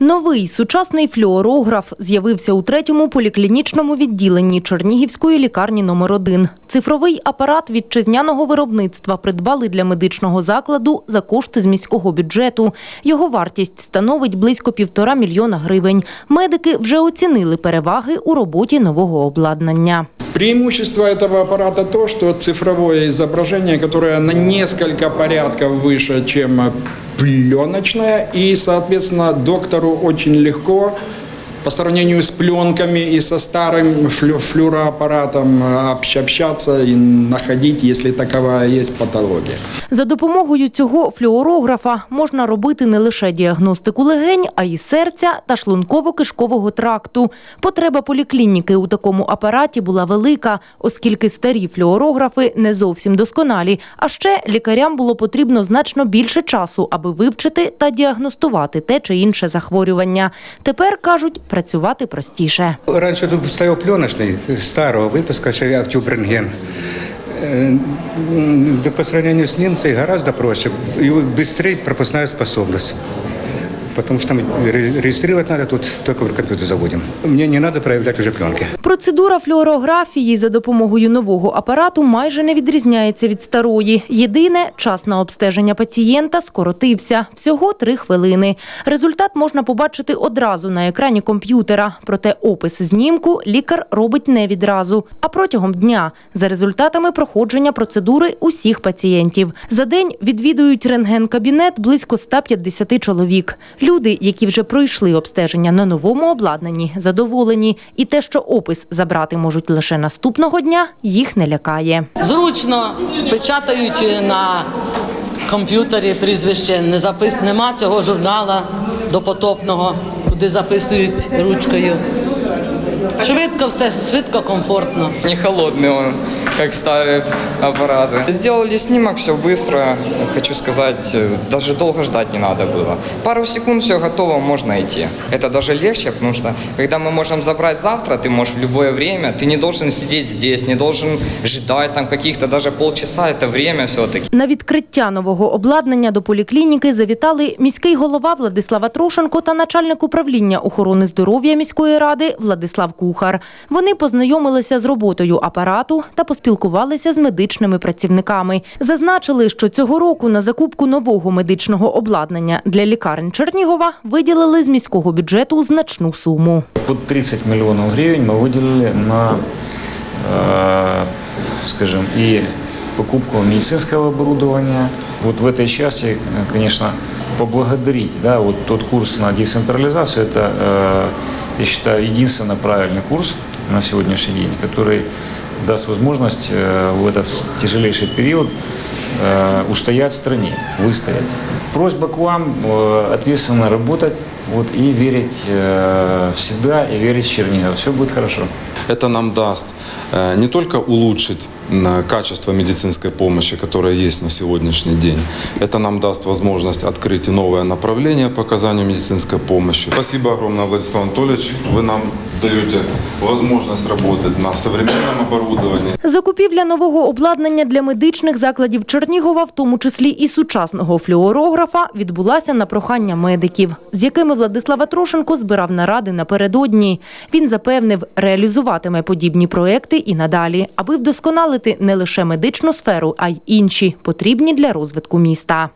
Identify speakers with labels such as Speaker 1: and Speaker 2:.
Speaker 1: Новий сучасний флюорограф з'явився у третьому поліклінічному відділенні Чернігівської лікарні номер 1 Цифровий апарат вітчизняного виробництва придбали для медичного закладу за кошти з міського бюджету. Його вартість становить близько півтора мільйона гривень. Медики вже оцінили переваги у роботі нового обладнання.
Speaker 2: Преимущество этого аппарата то, что цифровое изображение, которое на несколько порядков выше, чем пленочное, и, соответственно, доктору очень легко по сравнению с пленками и со старым флю- флюороаппаратом общ- общаться и находить, если таковая есть патология.
Speaker 1: За допомогою цього флюорографа можна робити не лише діагностику легень, а й серця та шлунково-кишкового тракту. Потреба поліклініки у такому апараті була велика, оскільки старі флюорографи не зовсім досконалі. А ще лікарям було потрібно значно більше часу, аби вивчити та діагностувати те чи інше захворювання. Тепер кажуть, працювати простіше.
Speaker 3: Раньше тут стоял пленочный, старого выпуска, ще актюбренген. Э, м, Да по сравнению с немцей гораздо проще и быстрее пропускная способность. Потому что там ре- регистрировать надо, тут только в компьютер заводим. Мне не надо проявлять уже пленки.
Speaker 1: Процедура флюорографії за допомогою нового апарату майже не відрізняється від старої. Єдине, час на обстеження пацієнта скоротився всього три хвилини. Результат можна побачити одразу на екрані комп'ютера. Проте опис знімку лікар робить не відразу, а протягом дня за результатами проходження процедури усіх пацієнтів. За день відвідують рентген-кабінет близько 150 чоловік. Люди, які вже пройшли обстеження на новому обладнанні, задоволені. І те, що опис забрати можуть лише наступного дня, їх не лякає.
Speaker 4: Зручно печатаючи на комп'ютері прізвище, не запис... нема цього журнала допотопного, куди записують ручкою. Швидко все, швидко, комфортно.
Speaker 5: Не холодный он, как старые аппараты. Сделали снимок, все быстро. Хочу сказать, э, даже долго ждать не надо было. Пару секунд, все готово, можно идти. Это даже легче, потому что когда мы можем забрать завтра, ты можешь в любое время, ты не должен сидеть здесь, не должен ждать там каких-то даже полчаса, это время все-таки.
Speaker 1: На відкриття нового обладнання до поліклініки завітали міський голова Владислава Трошенко та начальник управління охорони здоров'я міської ради Владислав Кухар. Вони познайомилися з роботою апарату та поспілкувалися з медичними працівниками. Зазначили, що цього року на закупку нового медичного обладнання для лікарень Чернігова виділили з міського бюджету значну суму.
Speaker 6: Под 30 миллионов гривен мы выделили на, э, скажем, и покупку медицинского оборудования. Вот в этой части, э, конечно, поблагодарить, да, вот тот курс на децентрализацию, это, э, я считаю, единственно правильный курс на сегодняшний день, который даст возможность э, в этот тяжелейший период э, устоять стране, выстоять. Просьба к вам э, ответственно работать вот, и верить э, в себя, и верить в Чернигов. Все будет хорошо.
Speaker 7: Это нам даст э, не только улучшить м, качество медицинской помощи, которая есть на сегодняшний день, это нам даст возможность открыть и новое направление по оказанию медицинской помощи. Спасибо огромное, Владислав Анатольевич. Вы нам даете возможность работать на современном оборудовании.
Speaker 1: Закупівля нового обладнання для медичних закладів Чернігова, в тому числі і сучасного флюорографа, відбулася на прохання медиків, з якими Владислава Трошенко збирав наради напередодні. Він запевнив, реалізуватиме подібні проекти і надалі, аби вдосконалити не лише медичну сферу, а й інші, потрібні для розвитку міста.